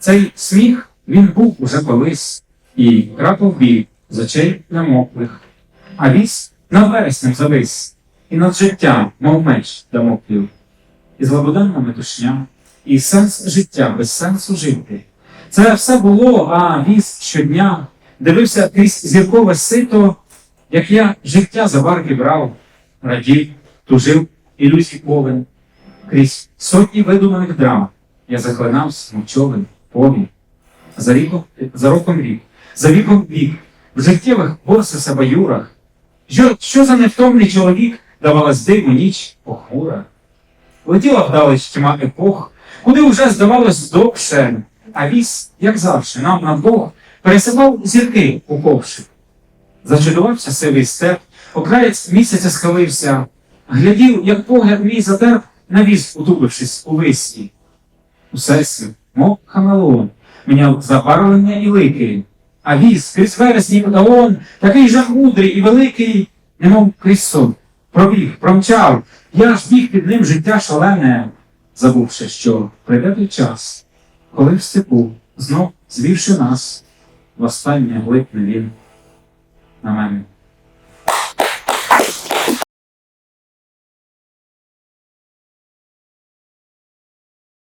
Цей сміх він був уже колись, і крапав біль з очей намоклих, а віз над вереснем завис, і над життям, мов меч дамоклів, і злободенна метушня, і сенс життя без сенсу жити. Це все було, а віз щодня дивився крізь зіркове сито, як я життя за барки брав, радів, тужив ілюзій повен, крізь сотні видуманих драм. Я захлинався, мовчовим, повім. За ріком, за роком рік, за віком вік, в життєвих борсися баюрах. Що, за невтомний чоловік давалась диву ніч похмура? Летіла вдалеч тьма епох, куди вже здавалось довше, а віз, як завжди, нам на двох пересипав зірки у ковшик. Зачудувався сивий степ, окраєць місяця схилився, глядів, як погляд мій затерп, на віз, утупившись у висі. Усе сів, мов хамелеон, міняв забарвлення і лики, а віз крізь вересні медалон, такий же мудрий і великий, немов крізь сон, пробіг, промчав, я ж біг під ним життя шалене, забувши, що прийде той час, коли в степу знов звівши нас, востаннє глипне він на мене.